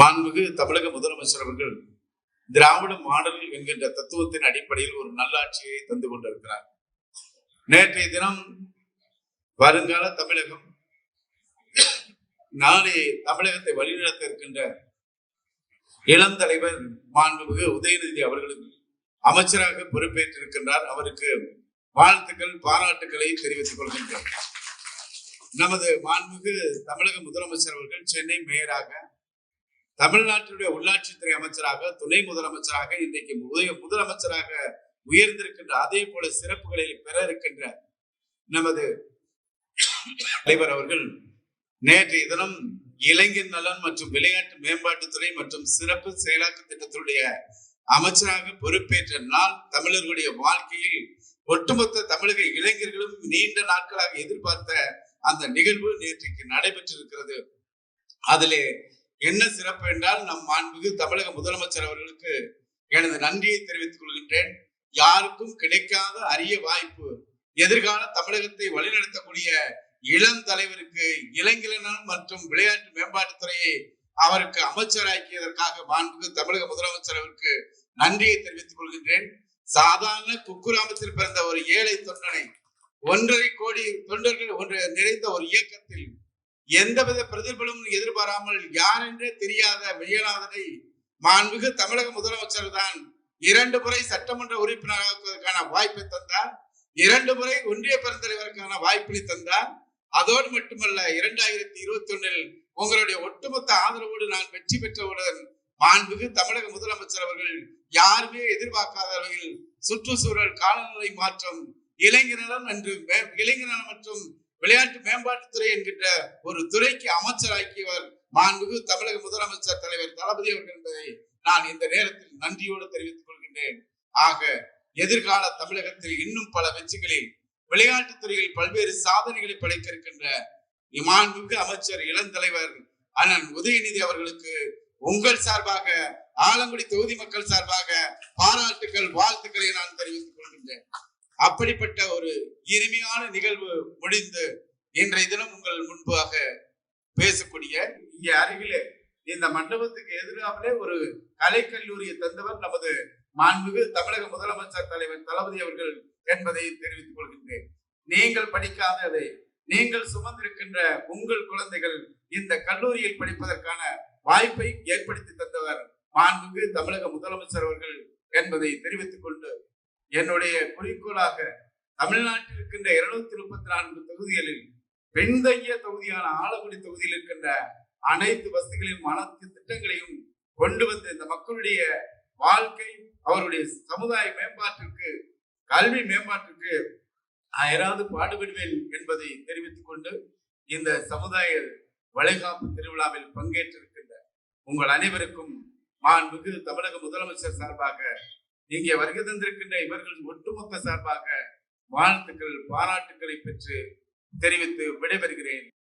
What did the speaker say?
மாண்புமிகு தமிழக முதலமைச்சர் அவர்கள் திராவிட மாடல் என்கின்ற தத்துவத்தின் அடிப்படையில் ஒரு நல்லாட்சியை தந்து கொண்டிருக்கிறார். நேற்றைய தினம் வருங்கால தமிழகம் நாளை தமிழகத்தை வழிநடத்த இருக்கின்ற இளம் தலைவர் மாண்புமிகு உதயநிதி அவர்களும் அமைச்சராக பொறுப்பேற்றிருக்கின்றார். அவருக்கு வாழ்த்துக்கள் பாராட்டுக்களை தெரிவித்துக் கொள்கின்றனர் நமது மாண்புமிகு தமிழக முதலமைச்சர் அவர்கள் சென்னை மேயராக தமிழ்நாட்டினுடைய உள்ளாட்சித்துறை அமைச்சராக துணை முதலமைச்சராக இன்றைக்கு உதய முதலமைச்சராக உயர்ந்திருக்கின்ற அதே போல சிறப்புகளை பெற இருக்கின்ற நமது தலைவர் அவர்கள் நேற்றைய தினம் இளைஞர் நலன் மற்றும் விளையாட்டு மேம்பாட்டுத்துறை மற்றும் சிறப்பு செயலாக்க திட்டத்தினுடைய அமைச்சராக பொறுப்பேற்ற நாள் தமிழர்களுடைய வாழ்க்கையில் ஒட்டுமொத்த தமிழக இளைஞர்களும் நீண்ட நாட்களாக எதிர்பார்த்த அந்த நிகழ்வு நேற்றைக்கு நடைபெற்றிருக்கிறது. அதிலே என்ன சிறப்பு என்றால் நம் மாண்புக்கு தமிழக முதலமைச்சர் அவர்களுக்கு எனது நன்றியை தெரிவித்துக் கொள்கின்றேன். யாருக்கும் கிடைக்காத அரிய வாய்ப்பு. எதிர்கால தமிழகத்தை வழிநடத்தக்கூடிய இளம் தலைவருக்கு இளைஞன் மற்றும் விளையாட்டு மேம்பாட்டுத்துறையை அவருக்கு அமைச்சராக்கியதற்காக மாண்புக்கு தமிழக முதலமைச்சர் அவருக்கு நன்றியை தெரிவித்துக் கொள்கின்றேன். சாதாரண குக்குராமத்தில் பிறந்த ஒரு ஏழை தொண்டனை ஒன்றரை கோடி தொண்டர்கள் ஒன்று நிறைந்த ஒரு இயக்கத்தில் எந்தவித பிரதிபலும் எதிர்பாராமல் யார் என்றே தெரியாத விஜயநாதனை மாண்புமிகு தமிழக முதலமைச்சர் தான் இரண்டு முறை சட்டமன்ற உறுப்பினராக்குவதற்கான வாய்ப்பை தந்தார். இரண்டு முறை ஒன்றிய பெருந்தலைவருக்கான வாய்ப்பினை தந்தார். அதோடு மட்டுமல்ல இரண்டாயிரத்தி இருபத்தி ஒன்னில் உங்களுடைய ஒட்டுமொத்த ஆதரவோடு நான் வெற்றி பெற்றவுடன் மாண்புமிகு தமிழக முதலமைச்சர் அவர்கள் யாருமே எதிர்பார்க்காத வகையில் சுற்றுச்சூழல் காலநிலை மாற்றம் இளைஞர் என்று மே- இளைஞர் நலம் மற்றும் விளையாட்டு மேம்பாட்டுத்துறை என்கின்ற ஒரு துறைக்கு அமைச்சராக்கியவர் மாண்புமிகு தமிழக முதலமைச்சர் தலைவர் தளபதி அவர்கள் என்பதை நான் இந்த நேரத்தில் நன்றியோடு தெரிவித்துக் கொள்கின்றேன். ஆக எதிர்கால தமிழகத்தில் இன்னும் பல வெற்றிகளில் விளையாட்டுத் துறையில் பல்வேறு சாதனைகளை படைக்க இருக்கின்ற மாண்புமிகு அமைச்சர் இளந்தலைவர் அண்ணன் உதயநிதி அவர்களுக்கு உங்கள் சார்பாக ஆலங்குடி தொகுதி மக்கள் சார்பாக பாராட்டுக்கள் வாழ்த்துக்களை நான் தெரிவித்துக் கொள்கின்றேன். அப்படிப்பட்ட ஒரு இனிமையான நிகழ்வு முடிந்து இன்றைய தினம் உங்கள் முன்பாக பேசக்கூடிய இங்கே அருகிலே இந்த மண்டபத்துக்கு எதிராகவே ஒரு கலைக்கல்லூரியை தந்தவர் நமது மாண்புமிகு தமிழக முதலமைச்சர் தலைவர் தளபதி அவர்கள் என்பதை தெரிவித்துக் கொள்கின்றேன். நீங்கள் படிக்காததை நீங்கள் சுமந்திருக்கின்ற உங்கள் குழந்தைகள் இந்த கல்லூரியில் படிப்பதற்கான வாய்ப்பை ஏற்படுத்தி தந்தவர் மாண்புக்கு தமிழக முதலமைச்சர் அவர்கள் என்பதை தெரிவித்துக் கொண்டு என்னுடைய குறிக்கோளாக தமிழ்நாட்டில் இருக்கின்ற இருநூத்தி முப்பத்தி நான்கு தொகுதிகளில் பின்தங்கிய தொகுதியான ஆலங்குடி தொகுதியில் இருக்கின்ற அனைத்து வசதிகளையும் அனைத்து திட்டங்களையும் கொண்டு வந்து இந்த மக்களுடைய வாழ்க்கை அவருடைய சமுதாய மேம்பாட்டிற்கு கல்வி மேம்பாட்டிற்கு யாராவது பாடுபடுவேன் என்பதை தெரிவித்துக் கொண்டு இந்த சமுதாய வளைகாப்பு திருவிழாவில் பங்கேற்றிருக்கின்ற உங்கள் அனைவருக்கும் மாண்புமிகு தமிழக முதலமைச்சர் சார்பாக இங்கே வருகை தந்திருக்கின்ற இவர்கள் ஒட்டுமொத்த சார்பாக வாழ்த்துக்கள் பாராட்டுக்களை பெற்று தெரிவித்து விடைபெறுகிறேன்.